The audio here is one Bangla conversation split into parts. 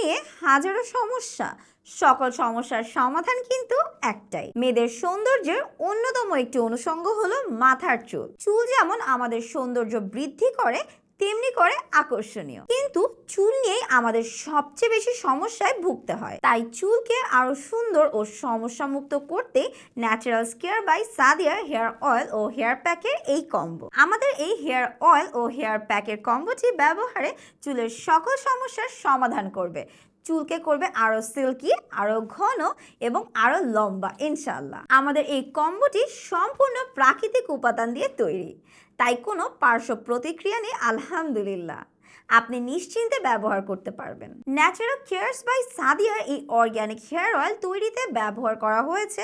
নিয়ে হাজারো সমস্যা। সকল সমস্যার সমাধান কিন্তু একটাই। মেয়েদের সৌন্দর্যের অন্যতম একটি অনুষঙ্গ হলো মাথার চুল। চুল যেমন আমাদের সৌন্দর্য বৃদ্ধি করে তেমনি করে আকর্ষণীয়। কিন্তু চুল নিয়েই আমাদের সবচেয়ে বেশি সমস্যায় ভুগতে হয়। তাই চুলকে আরও সুন্দর ও সমস্যা মুক্ত করতে natural care by Sadia hair oil O hair প্যাকের এই কম্বো আমাদের এই হেয়ার অয়েল ও হেয়ার প্যাকের কম্বোটি ব্যবহারে চুলের সকল সমস্যার সমাধান করবে। চুলকে করবে আরও সিল্কি, আরও ঘন এবং আরও লম্বা ইনশাল্লাহ আমাদের এই কম্বোটি সম্পূর্ণ প্রাকৃতিক উপাদান দিয়ে তৈরি। তাই কোনো পার্শ্ব প্রতিক্রিয়া নেই, আলহামদুলিল্লাহ। আপনি নিশ্চিন্তে ব্যবহার করতে পারবেন। ন্যাচারাল কেয়ার্স বাই সাদিয়ার এই অর্গ্যানিক হেয়ার অয়েল তৈরিতে ব্যবহার করা হয়েছে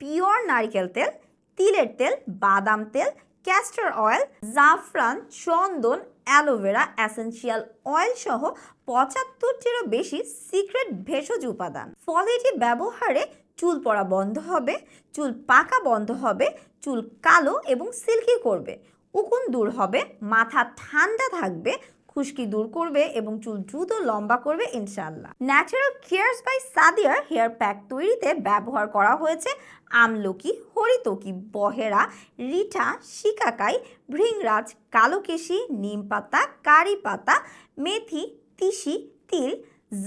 পিওর নারকেল তেল, তিলের তেল, বাদাম তেল ক্যাস্টর অয়েল জাফরান, চন্দন অ্যালোভেরা অ্যাসেন্সিয়াল অয়েল সহ পঁচাত্তরটিরও বেশি সিক্রেট ভেষজ উপাদান। ফলে এটি ব্যবহারে চুল পড়া বন্ধ হবে, চুল পাকা বন্ধ হবে, চুল কালো এবং সিল্কি করবে, উকুন দূর হবে, মাথা ঠান্ডা থাকবে খুশকি দূর করবে এবং চুল দ্রুত লম্বা করবে ইনশাল্লাহ ন্যাচারাল কেয়ার্স বাই সাদিয়ার হেয়ার প্যাক তৈরিতে ব্যবহার করা হয়েছে আমলকি, হরিতকি, বহেরা, রিঠা, শিকাকাই, ভৃংরাজ, কালোকেশি নিম পাতা কারি পাতা মেথি, তিসি, তিল,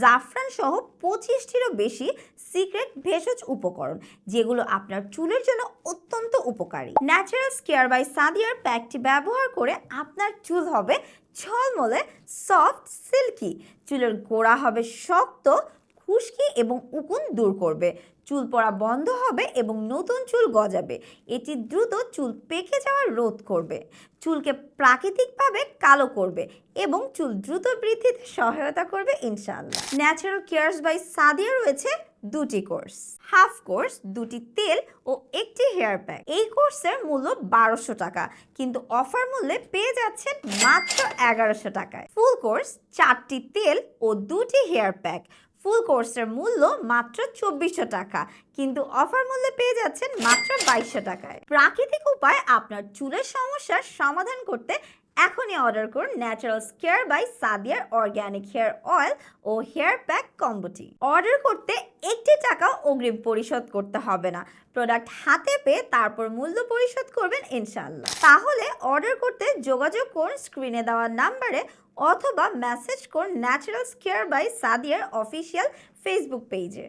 জাফরান সহ পঁচিশটিরও বেশি সিক্রেট ভেষজ উপকরণ, যেগুলো আপনার চুলের জন্য অত্যন্ত উপকারী। ন্যাচারাল স্কেয়ার বাই সাদিয়ার প্যাকটি ব্যবহার করে আপনার চুল হবে ঝলমলে সফট সিল্কি চুলের গোড়া হবে শক্ত, খুশকি এবং উকুন দূর করবে। চুল পড়া বন্ধ হবে এবং নতুন চুল গজাবে। এটি দ্রুত চুল পেকে যাওয়ার রোধ করবে। চুলকে প্রাকৃতিকভাবে কালো করবে এবং চুল দ্রুত বৃদ্ধিতে সহায়তা করবে ইনশাআল্লাহ। ন্যাচারাল কেয়ার্স বাই সাদিয়া রয়েছে। দুটি কোর্স। হাফ কোর্স, দুটি তেল ও একটি হেয়ার প্যাক এই কোর্সের মূল্য বারোশো টাকা, কিন্তু অফার মূল্যে পেয়ে যাচ্ছেন মাত্র এগারোশো টাকায়। ফুল কোর্স, চারটি তেল ও দুটি হেয়ার প্যাক ফুল কোর্সের মূল্য মাত্র চব্বিশশো টাকা, কিন্তু অফার মূল্যে পেয়ে যাচ্ছেন মাত্র বাইশশো টাকায়। প্রাকৃতিক উপায় আপনার চুলের সমস্যার সমাধান করতে এখনই অর্ডার করুন ন্যাচারাল স্কেয়ার বাই সাদিয়ার অর্গ্যানিক হেয়ার অয়েল ও হেয়ার প্যাক কম্বোটি অর্ডার করতে একটি টাকাও অগ্রিম পরিশোধ করতে হবে না। প্রোডাক্ট হাতে পেয়ে তারপর মূল্য পরিশোধ করবেন ইনশাল্লাহ তাহলে অর্ডার করতে যোগাযোগ করুন স্ক্রিনে দেওয়া নাম্বারে অথবা মেসেজ করুন ন্যাচারাল স্কেয়ার বাই সাদিয়ার অফিসিয়াল ফেসবুক পেজে